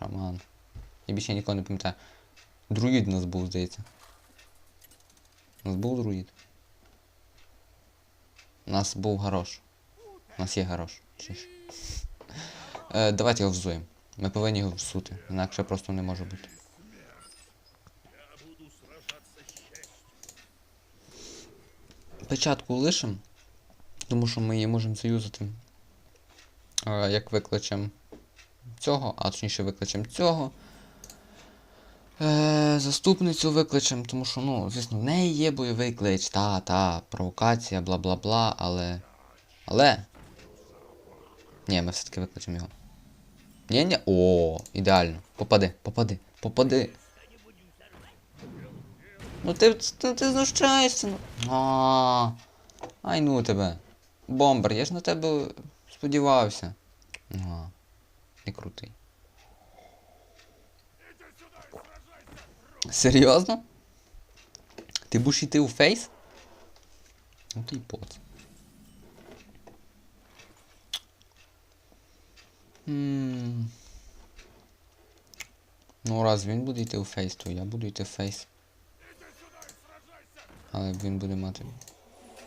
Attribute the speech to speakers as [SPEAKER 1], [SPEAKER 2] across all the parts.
[SPEAKER 1] Шаман. Я більше нікого не пам'ятаю. Друїд у нас був, здається. У нас був друїд. У нас був гарош. У нас є гарош. Е, давайте його взуємо. Ми повинні його всути, інакше просто не може бути. Печатку лишимо, тому що ми її можемо заюзати е, як викличем цього, а точніше викличем цього. Е, заступницю викличем, тому що, ну, звісно, в неї є бойовий клич, та, та, провокація, бла бла бла, але. Але. Ні, ми все-таки викличемо його. Ні, ні. О, ідеально. Попади, попади, попади. Ну ти, ти, ти знущаєшся. Ну. А, ай ну тебе. Бомбер, я ж на тебе сподівався. А, не крутий. Серйозно? Ти будеш йти у фейс? Ну ти й поц. М. Ну, раз він буде йти у фейс, то я буду йти в фейс. Але він буде мати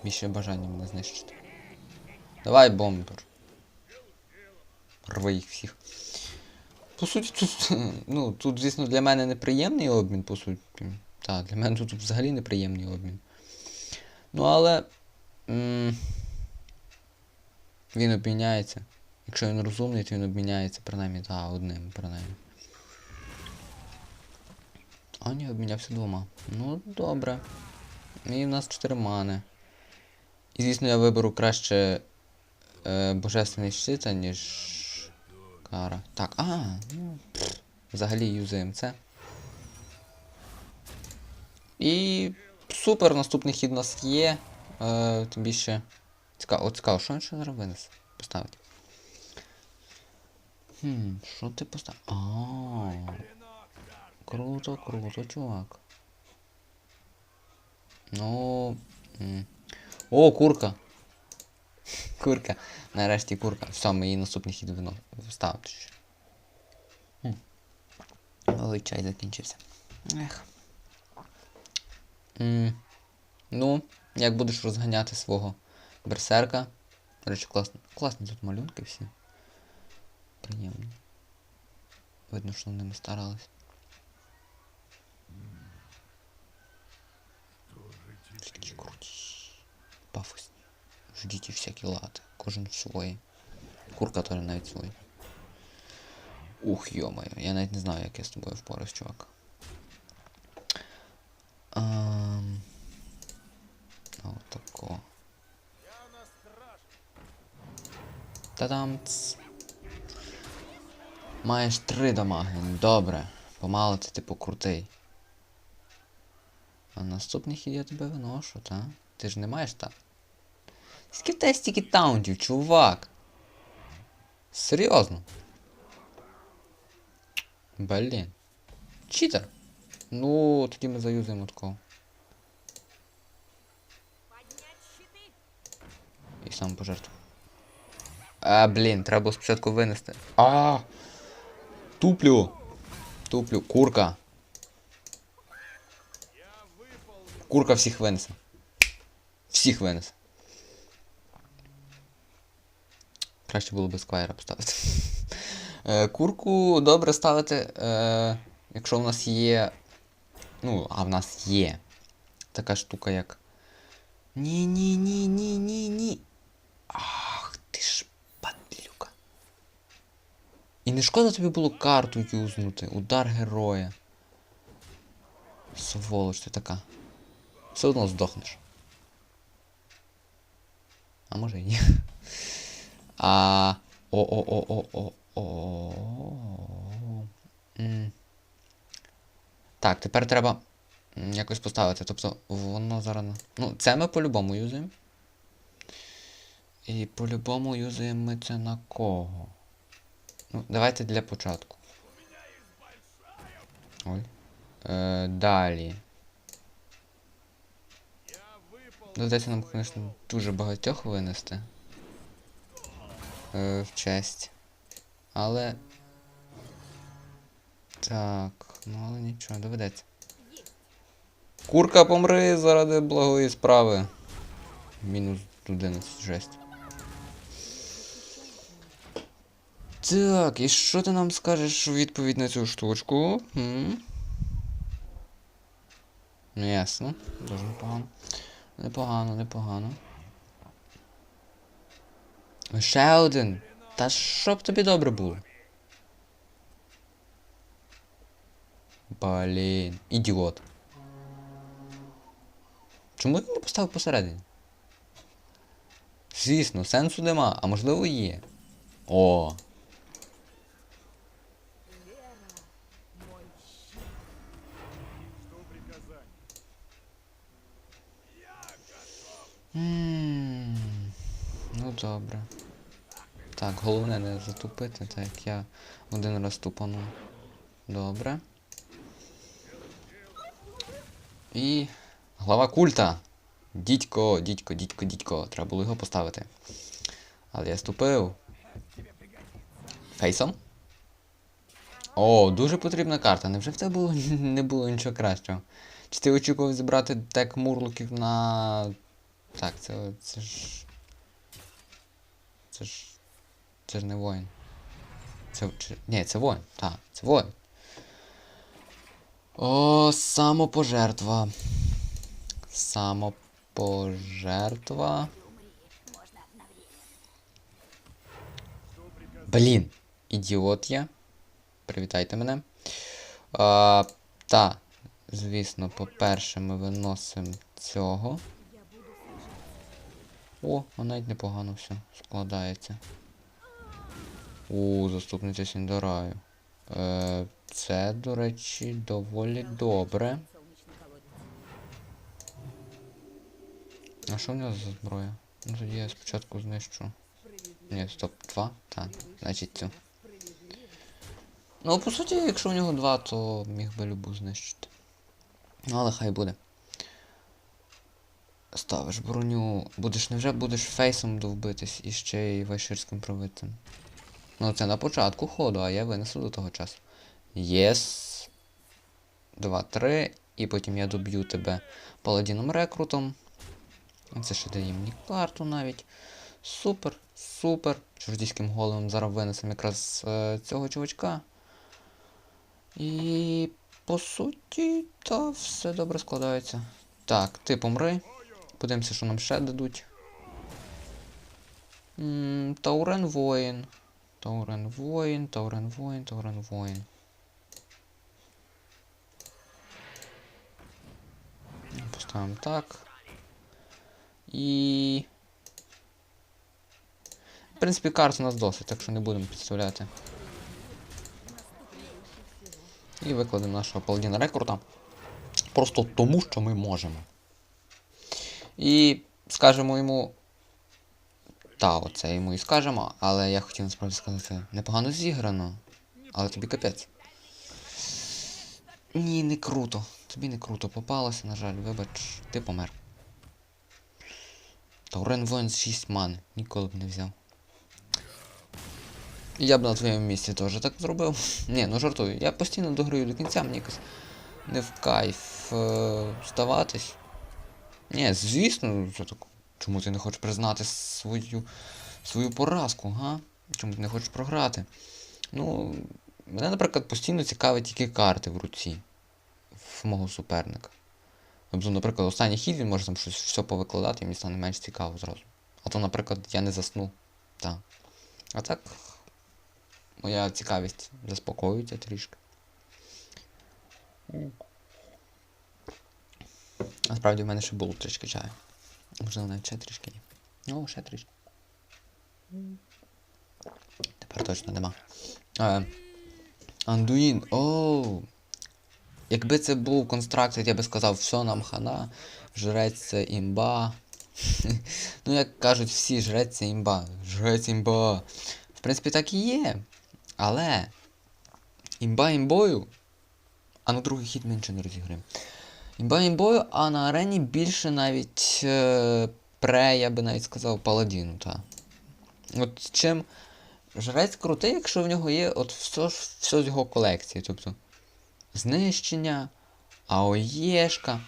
[SPEAKER 1] більше бажання мене знищити. Давай, бомбер. Рви їх всіх. По суті, тут, ну, тут, звісно, для мене неприємний обмін, по суті. Так, для мене тут взагалі неприємний обмін. Ну, але. М він обміняється. Якщо він розумний, то він обміняється, принаймні, та, одним, принаймні. А, ні, обмінявся двома. Ну, добре. І в нас 4 мани. І звісно, я виберу краще е, божественний щит, ніж кара. Так, а, ну. Взагалі юзаємо це. І супер, наступний хід у нас є. Е, тим більше. Цікаво, от цікаво, що він ще зараз винесе? Поставити. Хм, що ти поставив? А. Круто, круто, чувак. Ну. О, курка. Курка. Нарешті курка. Все, ми її наступний хід вино вставити ще. Хм. Чай закінчився. Ех. М. Ну, як будеш розганяти свого берсерка. До речі, класно. Класні тут малюнки всі. Приємно. Видно, що ними старались. Всі такі круті. Пафосні. Ждіть всякі лати. Кожен свої. Курка теж навіть свої. Ух, йомаю, я навіть не знаю, як я з тобою впораюсь, чувак. Ам... Отако. Та-дам! Маєш три дамаги. Добре. Помало ти типу крутий. А наступний хід я тебе виношу, та? Ти ж не маєш так? Скільки стільки таунтів, чувак? Серйозно? Блін. Читер. Ну, тоді ми заюзаємо такого. І сам пожертву. А, блін, треба було спочатку винести. А! Туплю! Туплю. Курка. Курка всіх винесе. Всіх винесе. Краще було би сквайра поставити. Е, Курку добре ставити, е, якщо в нас є. Ну, а в нас є така штука, як. Ні, ні, ні, ні, ні, ні. Ах, ти ж падлюка. І не шкода тобі було карту юзнути. Удар героя. Сволоч ти така. Все одно здохнеш. А може і ні. А. О-о-о-о-о-о. Так, тепер треба якось поставити. Тобто воно зараз. Ну, це ми по-любому юзаємо. І по-любому юзаємо ми це на кого? Ну, давайте для початку. Ой. Е, далі. Доведеться нам, звісно, дуже багатьох винести. Е, в честь. Але. Так, ну але нічого, доведеться. Курка помри заради благої справи. Мінус 11, жесть. Так, і що ти нам скажеш у відповідь на цю штучку? М? Ну, ясно. Дуже непогано. Непогано, непогано. Ще один. Та щоб тобі добре було. Блін. Ідіот. Чому він не поставив посередині? Звісно, сенсу нема, а можливо є. О. М, Ну добре. Так, головне не затупити, так як я один раз тупанув. Добре. І. Глава культа. Дідько, дідько, дідько, дідько. Треба було його поставити. Але я ступив. Фейсом? О, дуже потрібна карта. Невже в тебе було, не було нічого кращого? Чи ти очікував зібрати дек мурлоків на. Так, це. це ж. Це ж. Це ж не воїн. Це. Чи... Ні, це воїн. Так, це воїн. О, самопожертва. Самопожертва. Блін, ідіот я. Привітайте мене. А, та, звісно, по-перше, ми виносимо цього. О, а навіть непогано все складається. У, заступниця Сіндораю. Е, це, до речі, доволі добре. А що в нього за зброя? Ну тоді я спочатку знищу. Ні, стоп, два? Так, значить цю. Ну, по суті, якщо в нього два, то міг би любу знищити. Ну, але хай буде. Ставиш броню. Будеш невже будеш фейсом довбитись і ще й вайширським провидцем. Ну, це на початку ходу, а я винесу до того часу. Єс. Два, три. І потім я доб'ю тебе паладіном рекрутом. Це ще дає мені карту навіть. Супер, супер. Чуждійським головом зараз винесемо якраз е, цього чувачка. І по суті, та все добре складається. Так, ти помри. Подивимося, що нам ще дадуть. М, Таурен воїн. Таурен воїн, Таурен воїн, Таурен воїн. Поставимо так. І. В принципі, карт у нас досить, так що не будемо підставляти. І викладемо нашого паладіна рекорда. Просто тому, що ми можемо. І скажемо йому. Та, оце йому і скажемо, але я хотів насправді сказати, непогано зіграно. Але тобі капець. Ні, не круто. Тобі не круто попалося, на жаль, вибач, ти помер. Таурен воїн з 6 ман, ніколи б не взяв. Я б на твоєму місці теж так зробив. Ні, ну жартую. Я постійно дограю до кінця, мені якось не в кайф е, здаватись. Ні, звісно, що так. Чому ти не хочеш признати свою свою поразку, га? Чому ти не хочеш програти? Ну, мене, наприклад, постійно цікавить тільки карти в руці в мого суперника. Тобто, наприклад, останній хід він може там щось все повикладати, і мені стане менш цікаво зразу. А то, наприклад, я не засну. Так. А так, моя цікавість заспокоюється трішки. Насправді в мене ще було трішки чаю. Можливо, навіть ще трішки є. Ну, ще трішки. Тепер точно нема. Е, Андуїн, оу. Якби це був констрактор, я би сказав, все нам хана, жрець це імба. ну, як кажуть всі, жрець це імба. Жрець імба. В принципі, так і є. Але. Імба імбою. А на другий хід нічого не розіграємо. Імба а на арені більше навіть е, пре, я би навіть сказав, паладіну, та. От чим жрець крутий, якщо в нього є от все, все з його колекції. Тобто знищення, АОЄшка.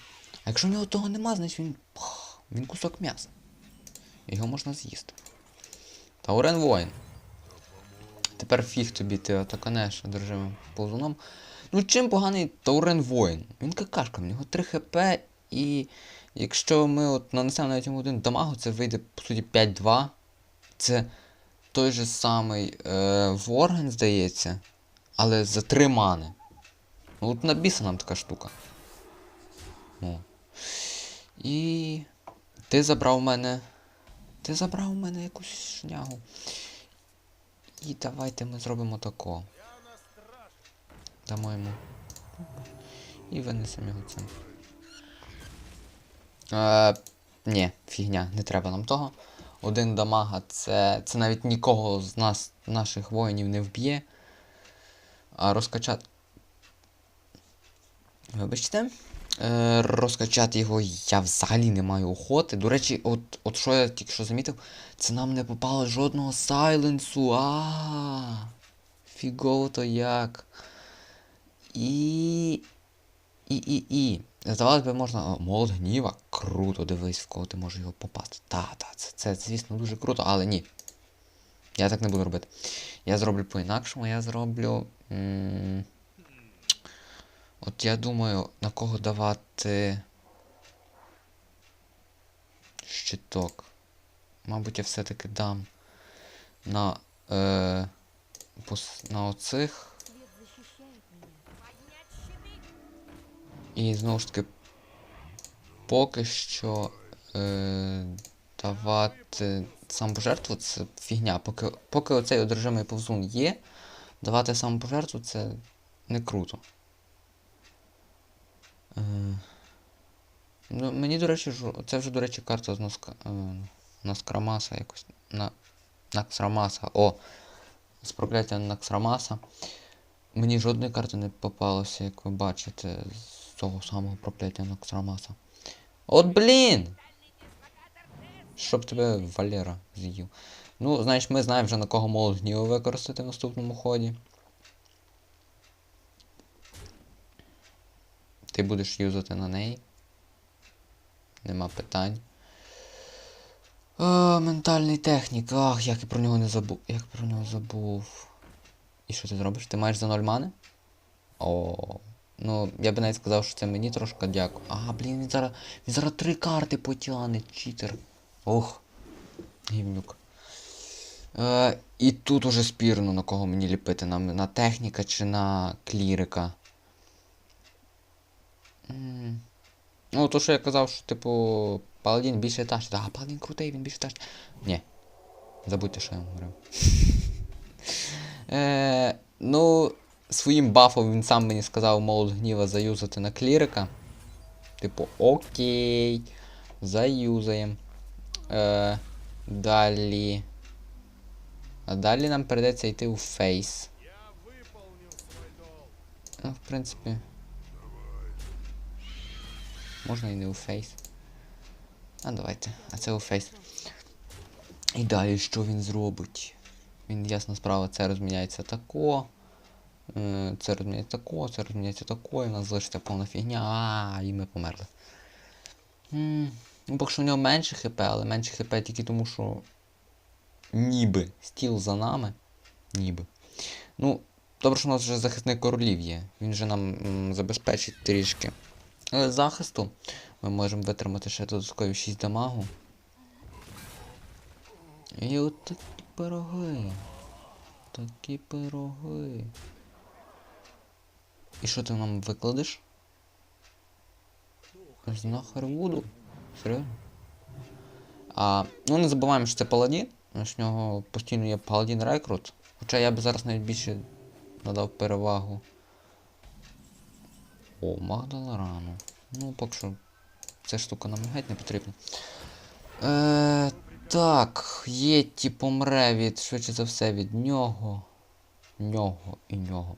[SPEAKER 1] А якщо в нього того нема, значить він. пах, Він кусок м'яса. Його можна з'їсти. Таурен воїн. Тепер фіг тобі, ти отаканеш одержимим повзуном. Ну чим поганий Таурен воїн? Він какашка, в нього 3 хп і. Якщо ми от нанесемо навіть йому один дамагу, це вийде по суті 5-2. Це той же самий е, Ворген, здається, але за 3 мани. Ну от набіса нам така штука. О. І. Ти забрав в мене. Ти забрав у мене якусь шнягу. І давайте ми зробимо тако. Дамо йому. І винесемо його цим. Е, ні, фігня, не треба нам того. Один дамага це. Це навіть нікого з нас, наших воїнів не вб'є. А розкачати. Вибачте. Е, розкачати його я взагалі не маю охоти. До речі, от, от що я тільки що замітив, це нам не попало жодного сайленсу. А. Фігово то як. І. І. І. І. Здавалось би, можна. О, молот гніва. Круто, дивись, в кого ти можеш його попасти. Та, та, це, це, звісно, дуже круто, але ні. Я так не буду робити. Я зроблю по-інакшому, я зроблю. От я думаю, на кого давати щиток. Мабуть, я все-таки дам на. Е, на оцих. І знову ж таки, поки що е, давати самопожертву це фігня. Поки, поки оцей одержимий повзун є, давати самопожертву це не круто. Е, ну, мені, до речі, це вже, до речі, карта з Носка, е, Наскрамаса якось. На, Наксрамаса. О! З прокляття Наксрамаса. Мені жодної карти не попалося, як ви бачите, того самого прокляття Нокстрамаса. От блін! Щоб тебе Валера з'їв. Ну, знаєш, ми знаємо вже на кого молот гніву використати в наступному ході. Ти будеш юзати на неї. Нема питань. О, ментальний технік. Ах, як я про нього не забув. Як про нього забув. І що ти зробиш? Ти маєш за ноль мани? О. Ну, я би навіть сказав, що це мені трошки дякую. А, блін, він зараз. Він зараз три карти потягне, читер. Ох. Гівнюк. Е, і тут уже спірно на кого мені ліпити. На, на техніка чи на клірика. Ну, то, що я казав, що, типу, Паладін більше тащить. А, Паладін крутий, він більше тащить. Ні. Забудьте, що я вам говорив. Е, ну, своїм бафом він сам мені сказав молот гніва заюзати на клірика. Типу, окей. Заюзаємо. Е, далі. А далі нам прийдеться йти у фейс. Ну, в принципі. Можна і не у фейс. А давайте. А це у фейс. І далі що він зробить? Він ясна справа, це розміняється тако. Це розміняється тако, це розміняється тако, в нас залишиться повна фігня. А, і ми померли. Ну, поки що в нього менше хп, але менше хп тільки тому, що. Ніби стіл за нами. Ніби. Ну, добре, що у нас вже захисник королів є. Він же нам забезпечить трішки. е, захисту. Ми можемо витримати ще додаткові 6 дамагу. І от такі пироги. Такі пироги. І що ти нам викладеш? Знахар Вуду? Серйозно? А, ну не забуваємо, що це паладін. Що в нього постійно є паладін рекрут. Хоча я б зараз навіть більше надав перевагу. О, Магдаларану. Ну, поки що ця штука нам геть не потрібна. Е, так, Єтті помре від, швидше за все, від нього. Нього і нього.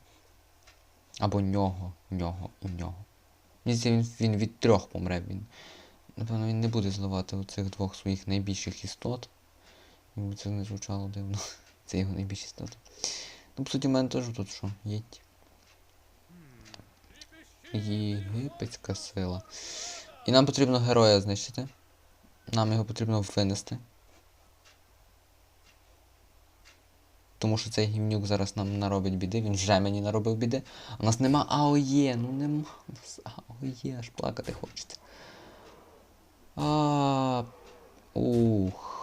[SPEAKER 1] Або нього, нього і нього. Він, він від трьох помре. Він, напевно, він не буде зливати оцих двох своїх найбільших істот. Якби це не звучало дивно. Це його найбільші істоти. Ну, по суті, в мене теж тут що, Єтті. Єгипетська сила. І нам потрібно героя знищити. Нам його потрібно винести. Тому що цей гімнюк зараз нам наробить біди, він вже мені наробив біди. У нас нема АОЄ, ну нема у нас АОЄ, аж плакати хочеться. А, ух.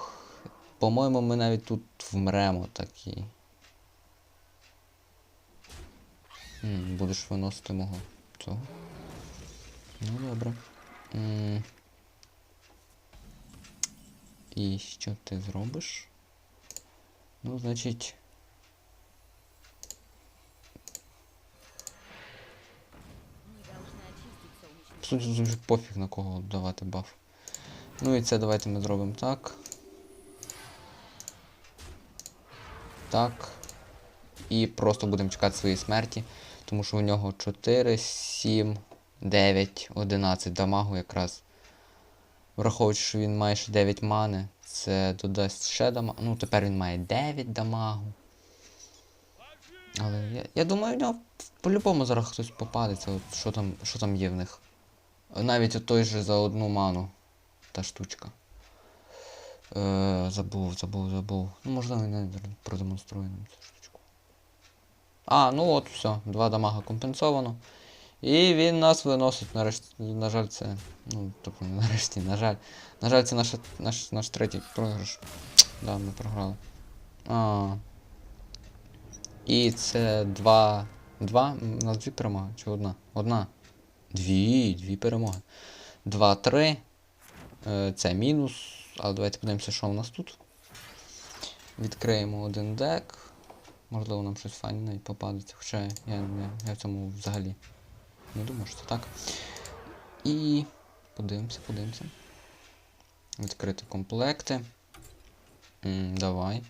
[SPEAKER 1] По-моєму, ми навіть тут вмремо такі. М, Будеш виносити мого цього. Ну добре. М. І що ти зробиш? Ну, значить. Тут вже пофіг на кого давати баф. Ну і це давайте ми зробимо так. Так. І просто будемо чекати своєї смерті. Тому що у нього 4, 7, 9, 11 дамагу якраз. Враховуючи, що він має ще 9 мани, це додасть ще дамагу. Ну, тепер він має 9 дамагу. Але я, я думаю, в нього по-любому зараз хтось попадеться. От що там, що там є в них. Навіть от той же за одну ману. Та штучка. Е, забув, забув, забув. Ну, можливо, не продемонструю нам цю штучку. А, ну от, все, два дамага компенсовано. І він нас виносить нарешті. На жаль, це. Ну, тобто не нарешті, на жаль. На жаль, це наша, наш, наш третій програш. Да, ми програли. А. І це два. Два? У нас дві перемоги. Чи одна? Одна. Дві, дві перемоги. Два, три. Е, Це мінус. Але давайте подивимося, що у нас тут. Відкриємо один дек. Можливо, нам щось файне навіть попадеться. Хоча я, я, я в цьому взагалі не думаю, що це так. І подивимося, подивимося. Відкрити комплекти. М, давай.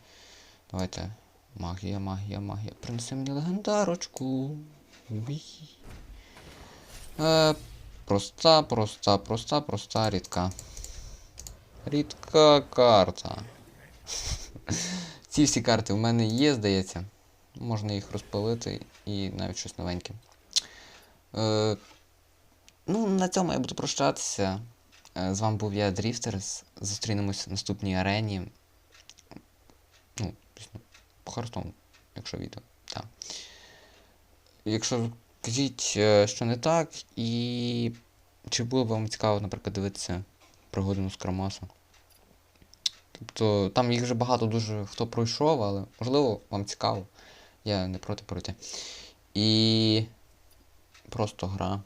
[SPEAKER 1] Давайте. Магія, магія, магія. Принеси мені легендарочку. Уй. Е, проста, проста, проста, проста, рідка. Рідка карта. Ці всі карти в мене є, здається. Можна їх розпилити і навіть щось новеньке. Е, ну, на цьому я буду прощатися. Е, з вами був я, Дріфтерс. Зустрінемось в наступній арені. Ну, по Хартону, якщо відео. Так. Якщо кажіть, е, що не так, і чи було б вам цікаво, наприклад, дивитися пригодину з Крамаса. Тобто там їх вже багато дуже хто пройшов, але можливо вам цікаво. Я не проти пройти. І просто гра.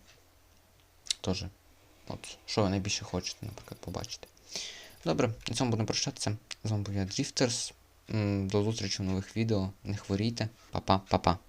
[SPEAKER 1] Теж. От, що ви найбільше хочете, наприклад, побачити. Добре, на цьому будемо прощатися. З вами був я Drifter's. До зустрічі в нових відео. Не хворійте. Па-па, па-па.